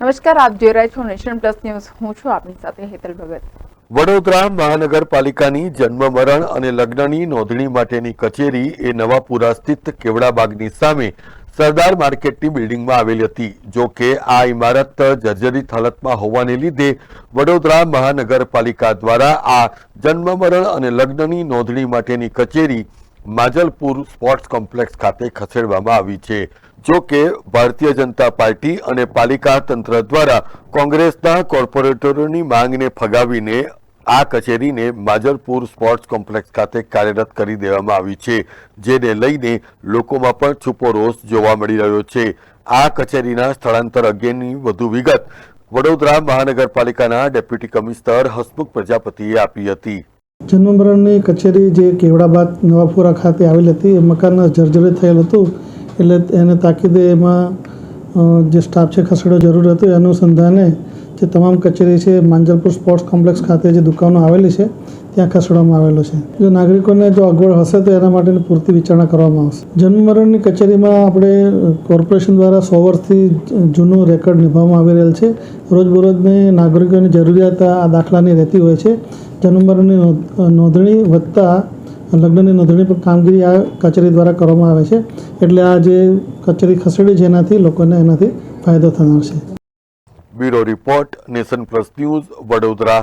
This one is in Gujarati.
નમસ્કાર, આપ જોઈ રહ્યા છો નેશન પ્લસ ન્યૂઝ. હું છું આપની સાથે હેતલ ભગત. વડોદરા મહાનગરપાલિકાની જન્મ મરણ અને લગ્નની નોંધણી માટેની કચેરી એ નવાપુરા સ્થિત કેવડાબાગની સામે સરદાર માર્કેટની બિલ્ડિંગમાં આવેલી હતી. જો કે આ ઇમારત જર્જરિત હાલતમાં હોવાને લીધે વડોદરા મહાનગરપાલિકા દ્વારા આ જન્મ મરણ અને લગ્નની નોંધણી માટેની કચેરી માજલપુર સ્પોર્ટ્સ કોમ્પ્લેક્સ ખાતે ખસેડવામાં આવી છે, જો કે ભારતીય જનતા પાર્ટી અને પાલિકા તંત્ર દ્વારા કોંગ્રેસના કોર્પોરેટરોની માંગને ફગાવીને આ કચેરીને માજલપુર સ્પોર્ટ્સ કોમ્પ્લેક્સ ખાતે કાર્યરત કરી દેવામાં આવી છે, જેને લઈને લોકોમાં પણ છૂપો રોષ જોવા મળી રહ્યો છે. આ કચેરીના સ્થળાંતર અંગેની વધુ વિગત વડોદરા મહાનગરપાલિકાના ડેપ્યુટી કમિશનર હસમુખ પ્રજાપતિએ આપી હતી. જન્મ મરણની કચેરી જે કેવડાબાદ નવાપુરા ખાતે આવેલી હતી, એ મકાન જર્જરિત થયેલ હતું. એટલે એને તાકીદે એમાં જે સ્ટાફ છે ખસેડો જરૂર હતો. એ અનુસંધાને જે તમામ કચેરી છે, માંજલપુર સ્પોર્ટ્સ કોમ્પ્લેક્સ ખાતે જે દુકાનો આવેલી છે ત્યાં ખસેડવામાં આવેલો છે. જો નાગરિકોને જો અગવડ હશે તો એના માટેની પૂરતી વિચારણા કરવામાં આવશે. જન્મમરણની કચેરીમાં આપણે કોર્પોરેશન દ્વારા સો વર્ષથી જૂનું રેકોર્ડ નિભાવવામાં આવી રહેલ છે. રોજબરોજની નાગરિકોની જરૂરિયાત આ દાખલાની રહેતી હોય છે. જન્મમરણની નોંધણી વધતા લગ્નની નોંધણી પણ કામગીરી આ કચેરી દ્વારા કરવામાં આવે છે. એટલે આ જે કચેરી ખસેડી છે એનાથી લોકોને એનાથી ફાયદો થનાર છે. Bureau report, nation plus news, Vadodara.